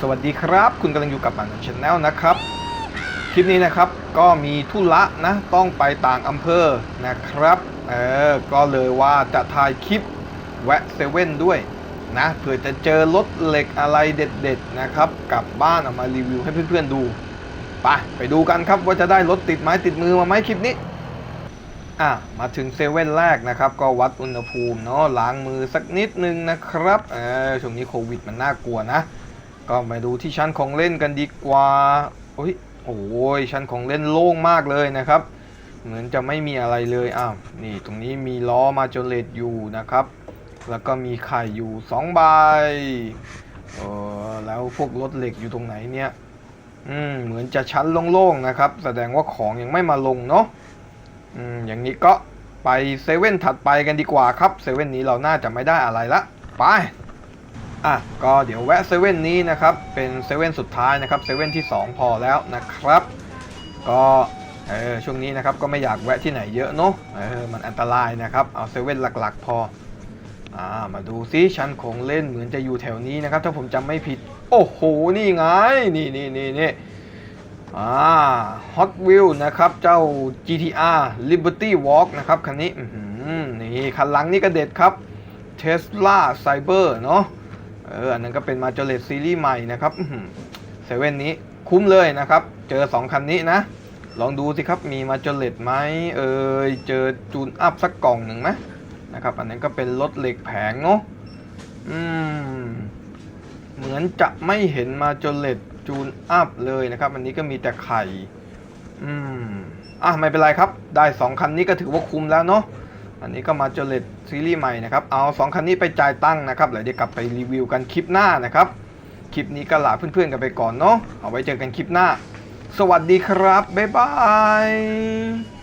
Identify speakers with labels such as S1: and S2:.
S1: สวัสดีครับ คุณกำลังอยู่กับมันชแนลนะครับ คลิปนี้นะครับก็มีธุระนะต้องไปต่างอำเภอนะครับเออก็เลยว่าจะถ่ายคลิปแวะเซเว่นด้วยนะเผื่อจะเจอรถเหล็กอะไรเด็ดๆนะครับกลับบ้านเอามารีวิวให้เพื่อนๆดูไปไปดูกันครับว่าจะได้รถติดไม้ติดมือมาไหมคลิปนี้อะมาถึงเซเว่นแรกนะครับ ก็วัดอุณหภูมิเนาะล้างมือสักนิดนึงนะครับเออช่วงนี้โควิดมันน่ากลัวนะ ก็มาดูที่ชั้นของเล่นกันดีกว่าโอ้ยโอ้ยชั้นของเล่นโล่งมากเลยนะครับ เหมือนจะไม่มีอะไรเลยอ้าวนี่ตรงนี้มีล้อมาจนเลดอยู่นะครับ แล้วก็มีไข่อยู่2ใบเออแล้วพวกรถเหล็กอยู่ตรงไหนเนี่ยอืมเหมือนจะชั้นโล่งๆนะครับ แสดงว่าของยังไม่มาลงเนาะอืมอย่างนี้ก็ไปเซเว่นถัดไปกันดีกว่าครับเซเว่นนี้เราน่าจะไม่ได้อะไรละไป อะก็เดี๋ยวแวะเซเว่นนี้นะครับ เป็นเซเว่นสุดท้ายนะครับเซเว่นที่ 2 พอแล้วนะครับ ก็เออช่วงนี้นะครับก็ไม่อยากแวะที่ไหนเยอะเนาะเออมันอันตรายนะครับ เอาเซเว่นหลักๆพออ่ามาดูซิชั้นของเล่นเหมือนจะอยู่แถวนี้นะครับ ถ้าผมจำไม่ผิด โอ้โห นี่ไง นี่นี่นี่นี่อ่า Hot Wheel นะครับ เจ้า GTR Liberty Walk นะครับ คันนี้นี่คันหลังนี่ก็เด็ดครับ Tesla Cyber เนาะ เอออันนั้นก็เป็นมาจเลตซีรีส์ใหม่นะครับเซเว่นนี้คุ้มเลยนะครับ เจอ 2 คันนี้นะ ลองดูสิครับมีมาจเลตไหมเออเจอจูนอัพสักกล่องหนึ่งไหมนะครับ อันนั้นก็เป็นรถเหล็กแผงเนาะอืมเหมือนจะไม่เห็นมาจเลตจูนอัพเลยนะครับ อันนี้ก็มีแต่ไข่ อืมอะไม่เป็นไรครับ ได้ 2 คันนี้ก็ถือว่าคุ้มแล้วเนาะ อันนี้ก็มาเจนเลตซีรีส์ใหม่นะครับ เอา 2 คันนี้ไปจ่ายตั้งนะครับแล้วเดี๋ยวกลับไปรีวิวกันคลิปหน้านะครับ คลิปนี้ก็ลาเพื่อนๆกันไปก่อนเนาะเอาไว้เจอกันคลิปหน้า สวัสดีครับ บ๊ายบาย